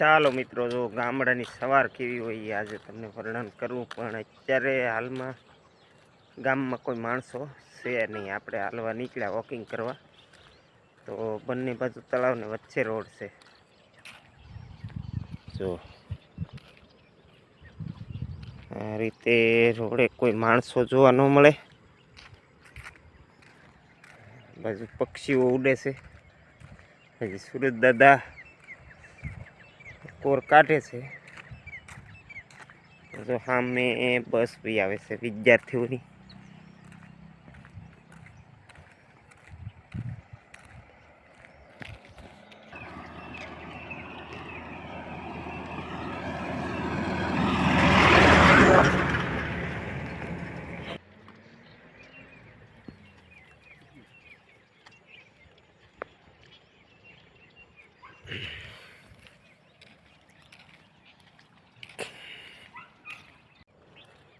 ચાલો મિત્રો, જો ગામડાની સવાર કેવી હોય આજે તમને વર્ણન કરવું પણ અત્યારે હાલમાં ગામમાં કોઈ માણસો છે નહીં. આપણે હાલવા નીકળ્યા વોકિંગ કરવા. તો બંને બાજુ તળાવને વચ્ચે રોડ છે. જો આ રીતે રોડે કોઈ માણસો જોવા ન મળે. બાજુ પક્ષીઓ ઉડે છે. હજી સુરત દાદા કોર કાઢે છે. તો સામે બસ બી આવે છે વિદ્યાર્થીઓની.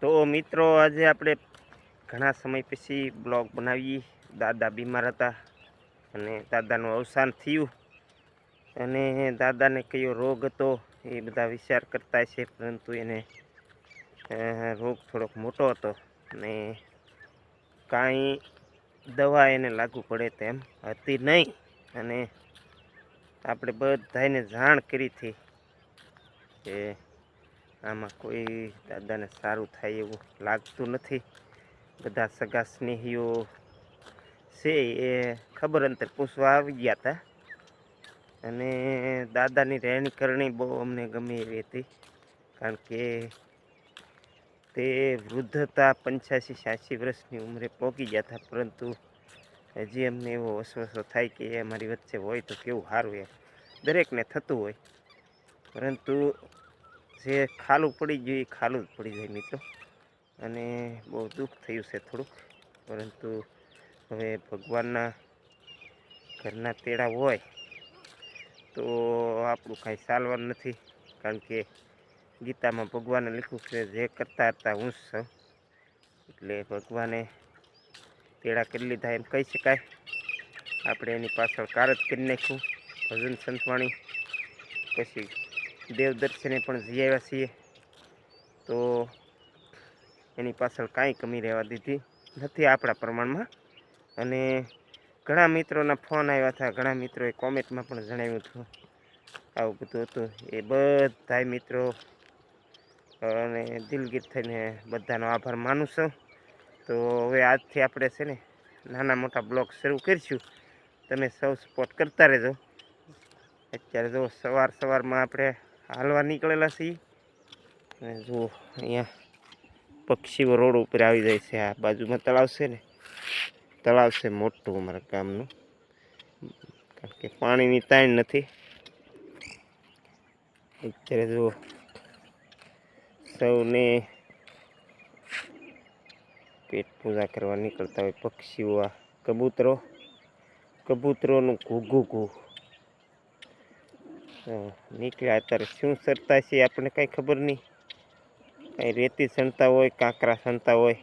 તો મિત્રો, આજે આપણે ઘણા સમય પછી બ્લોગ બનાવી દાદા બીમાર હતા અને દાદાનું અવસાન થયું અને દાદાને કયો રોગ હતો એ બધા વિચાર કરતા છે પરંતુ એને રોગ થોડોક મોટો હતો અને કાંઈ દવા એને લાગુ પડે તેમ હતી નહીં. અને આપણે બધાને જાણ કરી હતી કે આમાં કોઈ દાદાને સારું થાય એવું લાગતું નથી. બધા સગા સ્નેહીઓ છે એ ખબર અંતર પૂછવા આવી ગયા હતા. અને દાદાની રહેણી કરણી બહુ અમને ગમે એવી હતી. કારણ કે તે વૃદ્ધતા પંચ્યાસી છ્યાસી વર્ષની ઉંમરે પહોંચી ગયા હતા. પરંતુ હજી અમને એવો વસવસો થાય કે એ અમારી વચ્ચે હોય તો કેવું સારું એમ. દરેકને થતું હોય. પરંતુ જે ખાલું પડી ગયું એ ખાલું જ પડી જાય મિત્રો. અને બહુ દુઃખ થયું છે થોડુંક. પરંતુ હવે ભગવાનના ઘરના તેડા હોય તો આપણું કાંઈ ચાલવાનું નથી. કારણ કે ગીતામાં ભગવાને લખ્યું છે, જે કરતા હતા હું છું. એટલે ભગવાને તેડા કરી લીધા એમ કહી શકાય. આપણે એની પાછળ કાર જ કરી નાખ્યું ભજન સંતવાણી પછી દેવ પણ જઈ આવ્યા છીએ. તો એની પાછળ કાંઈ કમી રહેવા દીધી નથી આપણા પ્રમાણમાં. અને ઘણા મિત્રોના ફોન આવ્યા હતા. ઘણા મિત્રોએ કોમેન્ટમાં પણ જણાવ્યું હતું. આવું બધું હતું. એ બધા મિત્રો અને દિલગીર થઈને બધાનો આભાર માનું છું. તો હવે આજથી આપણે છે ને, નાના મોટા બ્લોગ શરૂ કરીશું. તમે સૌ સપોર્ટ કરતા રહેજો. અત્યારે જો સવાર સવારમાં આપણે હાલવા નીકળેલા છીએ. અને જુઓ, અહીંયા પક્ષીઓ રોડ ઉપર આવી જાય છે. આ બાજુમાં તળાવ છે ને, તળાવ છે મોટું અમારા ગામનું. કારણ કે પાણીની તાણ નથી. અત્યારે જુઓ, સૌને પેટ પૂજા કરવા નીકળતા હોય પક્ષીઓ આ કબૂતરો. કબૂતરોનું ઘૂઘું ઘૂ નીકળ્યા અત્યારે શું સરતા છે આપણને કાંઈ ખબર નહીં. કાંઈ રેતી સણતા હોય, કાંકરા સણતા હોય.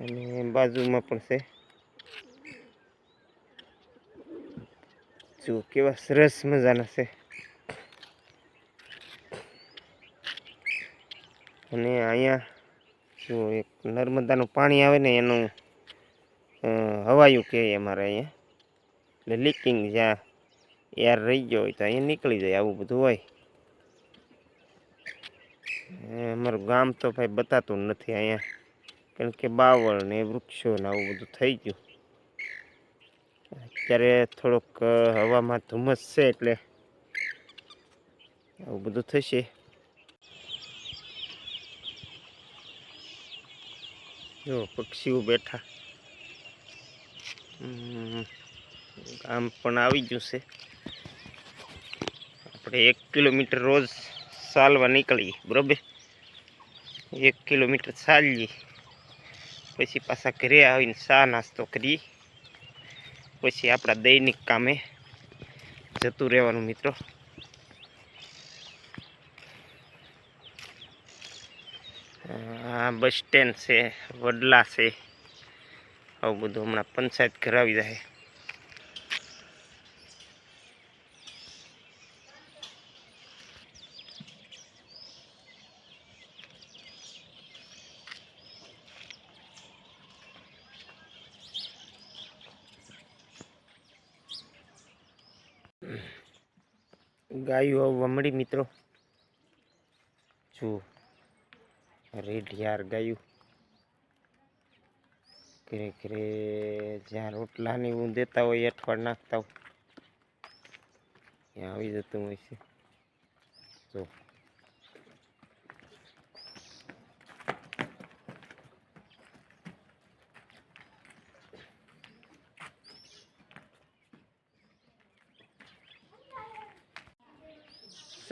અને બાજુમાં પણ છે. જો કેવા સરસ મજાના છે. અને અહીંયા જો એક નર્મદાનું પાણી આવે ને એનું હવાયું કહે અમારે અહીંયા. એટલે લીકિંગ જ્યાં એર રહી ગયો હોય તો અહીંયા નીકળી જાય આવું બધું હોય. અમારું ગામ તો ભાઈ બતાતું નથી અહીંયા. કારણ કે બાવળ ને વૃક્ષો ને આવું બધું થઈ ગયું. અત્યારે થોડોક હવામાં ધુમ્મસ છે એટલે આવું બધું થશે. જો, પક્ષીઓ બેઠા. ગામ પણ આવી ગયું છે. આપણે એક કિલોમીટર રોજ ચાલવા નીકળીએ, બરાબર? એક કિલોમીટર ચાલીએ. પછી પાછા ઘરે આવીને ચા નાસ્તો કરીએ. પછી આપણા દૈનિક કામે જતું રહેવાનું મિત્રો. આ બસ સ્ટેન્ડ છે, વડલા છે. આવું બધું હમણાં પંચાયત કરાવી જાય. ગાયું વમડી મિત્રો. જુઓ. રેડ ગાયું. ઘરે ઘરે જ્યાં રોટલાની હું દેતા હોય અઠવાડ નાખતા હોય. ત્યાં આવી જતું હોય છે. જો.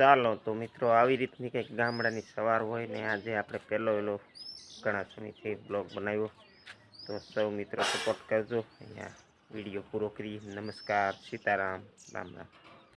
ચાલો તો મિત્રો, આવી રીતની કંઈક ગામડાની સવાર હોય ને આજે આપણે પહેલો એલો ઘણા સમયથી બ્લોગ બનાવ્યો. તો સૌ મિત્રો સપોર્ટ કરજો. અહીંયા વીડિયો પૂરો કરી. નમસ્કાર. સીતારામ. રામ રામ.